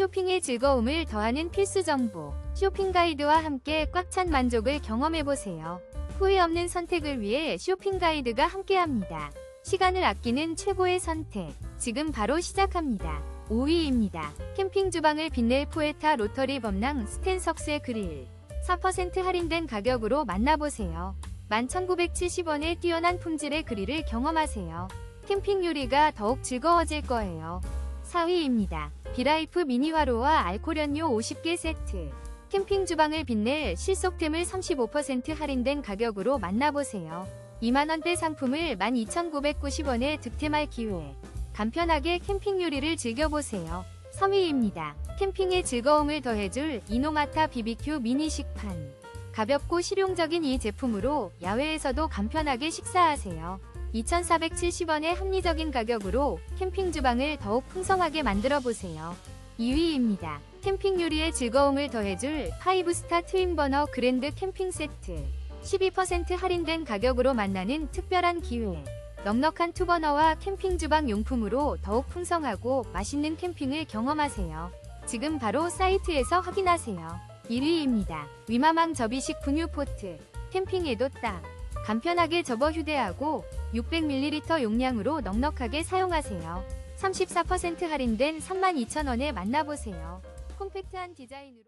쇼핑의 즐거움을 더하는 필수 정보. 쇼핑 가이드와 함께 꽉 찬 만족을 경험해보세요. 후회 없는 선택을 위해 쇼핑 가이드가 함께합니다. 시간을 아끼는 최고의 선택. 지금 바로 시작합니다. 5위입니다. 캠핑 주방을 빛낼 포에타 로터리 범랑 스텐석스의 그릴. 4% 할인된 가격으로 만나보세요. 11,970원의 뛰어난 품질의 그릴을 경험하세요. 캠핑 요리가 더욱 즐거워질 거예요. 4위입니다. 비라이프 미니 화로와 알코올 연료 50개 세트. 캠핑 주방을 빛낼 실속템을 35% 할인된 가격으로 만나보세요. 2만원대 상품을 12,990원에 득템할 기회. 간편하게 캠핑 요리를 즐겨보세요. 3위입니다. 캠핑의 즐거움을 더해줄 이노마타 BBQ 미니 식판. 가볍고 실용적인 이 제품으로 야외에서도 간편하게 식사하세요. 2,470원의 합리적인 가격으로 캠핑 주방을 더욱 풍성하게 만들어 보세요. 2위입니다. 캠핑 요리의 즐거움을 더해줄 파이브스타 트윈버너 그랜드 캠핑 세트. 12% 할인된 가격으로 만나는 특별한 기회. 넉넉한 투버너와 캠핑 주방 용품으로 더욱 풍성하고 맛있는 캠핑을 경험하세요. 지금 바로 사이트에서 확인하세요. 1위입니다. 위마망 접이식 분유 포트. 캠핑에도 딱. 간편하게 접어 휴대하고 600ml 용량으로 넉넉하게 사용하세요. 34% 할인된 32,000원에 만나보세요. 콤팩트한 디자인으로